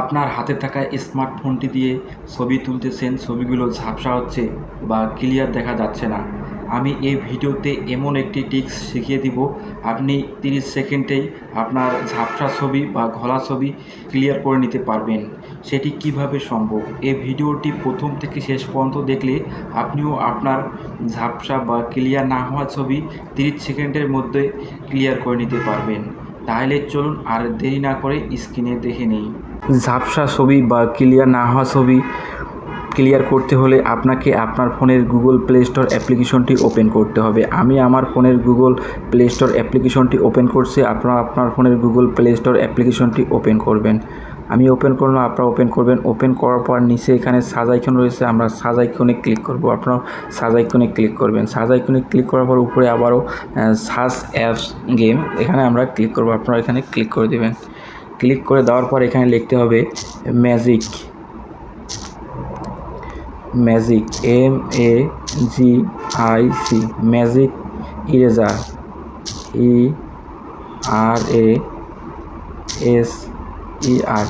আপনার হাতে থাকা স্মার্টফোনটি দিয়ে ছবি তুলতেছেন, ছবিগুলো ঝাপসা হচ্ছে বা ক্লিয়ার দেখা যাচ্ছে না। আমি এই ভিডিওতে এমন একটি টিপস শিখিয়ে দিব, আপনি তিরিশ সেকেন্ডেই আপনার ঝাপসা ছবি বা ঘোলা ছবি ক্লিয়ার করে নিতে পারবেন। সেটি কীভাবে সম্ভব? এই ভিডিওটি প্রথম থেকে শেষ পর্যন্ত দেখলে আপনিও আপনার ঝাপসা বা ক্লিয়ার না হওয়া ছবি তিরিশ সেকেন্ডের মধ্যে ক্লিয়ার করে নিতে পারবেন। তাহলে চলুন আর দেরি না করে স্ক্রিনে দেখে নেই। ঝাপসা ছবি বা ক্লিয়ার না হওয়া ছবি ক্লিয়ার করতে হলে আপনাকে আপনার ফোনের গুগল প্লে স্টোর অ্যাপ্লিকেশনটি ওপেন করতে হবে। আমি আমার ফোনের গুগল প্লে স্টোর অ্যাপ্লিকেশনটি ওপেন করছি, আপনারা আপনার ফোনের গুগল প্লে স্টোর অ্যাপ্লিকেশনটি ওপেন করবেন। আমি ওপেন করলাম, আপনারা ওপেন করবেন। ওপেন করার পর নিচে এখানে সাজ আইকন রয়েছে, আমরা সাজ আইকনে ক্লিক করব। আপনারা সাজ আইকনে ক্লিক করবেন। সাজ আইকনে ক্লিক করার পর উপরে আবারও সাজ অ্যাপস গেম, এখানে আমরা ক্লিক করব। আপনারা এখানে ক্লিক করে দেবেন। ক্লিক করে দেওয়ার পর এখানে লিখতে হবে magic magic M A G I C magic eraser E R A S E R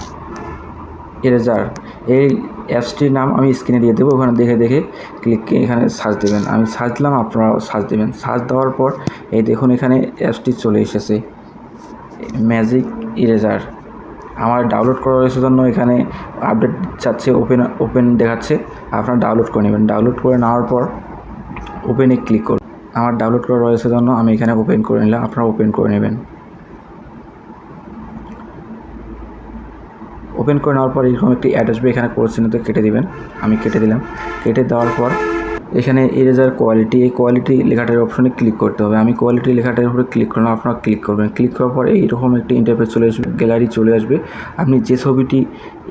eraser এই অ্যাপসটির নাম আমি স্ক্রিনে দিয়ে দেবো, ওখানে দেখে দেখে ক্লিক এখানে সার্চ দেবেন। আমি সার্চ দিলাম, আপনারাও সার্চ দেবেন। সার্চ দেওয়ার পর এই দেখুন এখানে অ্যাপসটি চলে এসেছে ম্যাজিক ইরেজার আমার ডাউনলোড করা রয়েছে জন্য এখানে আপডেট চাচ্ছে ওপেন ওপেন দেখাচ্ছে। আপনারা ডাউনলোড করে নেবেন। ডাউনলোড করে নেওয়ার পর ওপেনে ক্লিক করুন। আমার ডাউনলোড করা রয়েছে জন্য আমি এখানে ওপেন করে নিলাম। আপনারা ওপেন করে নেবেন। ওপেন করে নেওয়ার পর এরকম একটি অ্যাড আসবে। এখানে কোর্স চিহ্নতে কেটে দিবেন। আমি কেটে দিলাম। কেটে দেওয়ার পর এখানে ইরেজার কোয়ালিটি এই কোয়ালিটি লেখাটার অপশনে ক্লিক করতে হবে। আমি কোয়ালিটি লেখাটার উপরে ক্লিক করলাম, আপনারা ক্লিক করবেন। ক্লিক করার পর এইরকম একটি ইন্টারফেস চলে আসবে গ্যালারি চলে আসবে। আপনি যে ছবিটি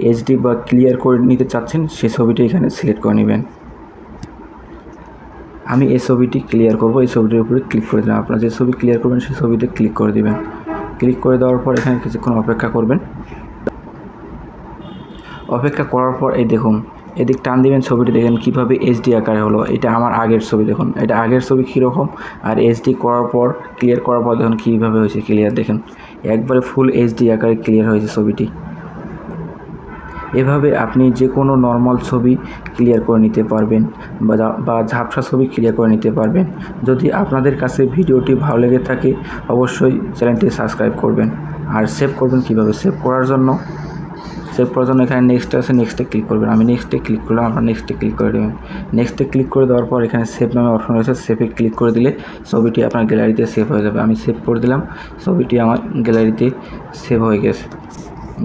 এইচডি বা ক্লিয়ার করে নিতে চাচ্ছেন সেই ছবিটি এখানে সিলেক্ট করে নেবেন। আমি এই ছবিটি ক্লিয়ার করব, এই ছবিটির উপরে ক্লিক করে দিলাম। আপনারা যে ছবি ক্লিয়ার করবেন সেই ছবিতে ক্লিক করে দেবেন। ক্লিক করে দেওয়ার পর এখানে কিছুক্ষণ অপেক্ষা করবেন। অপেক্ষা করার পর এই দেখুন এদিক টান দিবেন ছবিটি দেখেন কীভাবে এইচডি আকারে হলো। এটা আমার আগের ছবি দেখুন। এটা আগের ছবি কীরকম? আর এইচডি করার পর ক্লিয়ার করার পর দেখুন কীভাবে হয়েছে ক্লিয়ার দেখেন। একবারে ফুল এইচডি আকারে ক্লিয়ার হয়েছে ছবিটি। এভাবে আপনি যে কোনো নর্মাল ছবি ক্লিয়ার করে নিতে পারবেন বা ঝাপসা ছবি ক্লিয়ার করে নিতে পারবেন। যদি আপনাদের কাছে ভিডিওটি ভালো লেগে থাকে, অবশ্যই চ্যানেলটি সাবস্ক্রাইব করবেন। আর সেভ করবেন কীভাবে? সেভ করার জন্য সেভ করার জন্য এখানে নেক্সট আছে নেক্সটে ক্লিক করবেন। আমি নেক্সটে ক্লিক করলাম আপনার নেক্সটে ক্লিক করে দেবেন নেক্সটে ক্লিক করে দেওয়ার পর এখানে সেভ নামে অপশন রয়েছে সেভে ক্লিক করে দিলে ছবিটি আপনার গ্যালারিতে সেভ হয়ে যাবে। আমি সেভ করে দিলাম, ছবিটি আমার গ্যালারিতে সেভ হয়ে গেছে।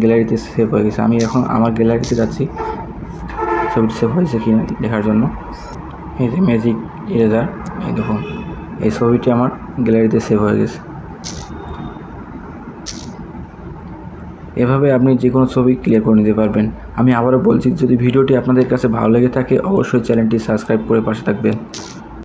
গ্যালারিতে সেভ হয়ে গেছে। আমি এখন আমার গ্যালারিতে যাচ্ছি, ছবিটি সেভ হয়েছে কি দেখার জন্য। এই যে ম্যাজিক ইরেজার এই দেখুন, এই ছবিটি আমার গ্যালারিতে সেভ হয়ে গেছে। এভাবে আপনি যে কোনো ছবি ক্লিয়ার করে নিতে পারবেন। আমি আবারও বলছি, যদি ভিডিওটি আপনাদের কাছে ভালো লেগে থাকে, অবশ্যই চ্যানেলটি সাবস্ক্রাইব করে পাশে থাকবেন।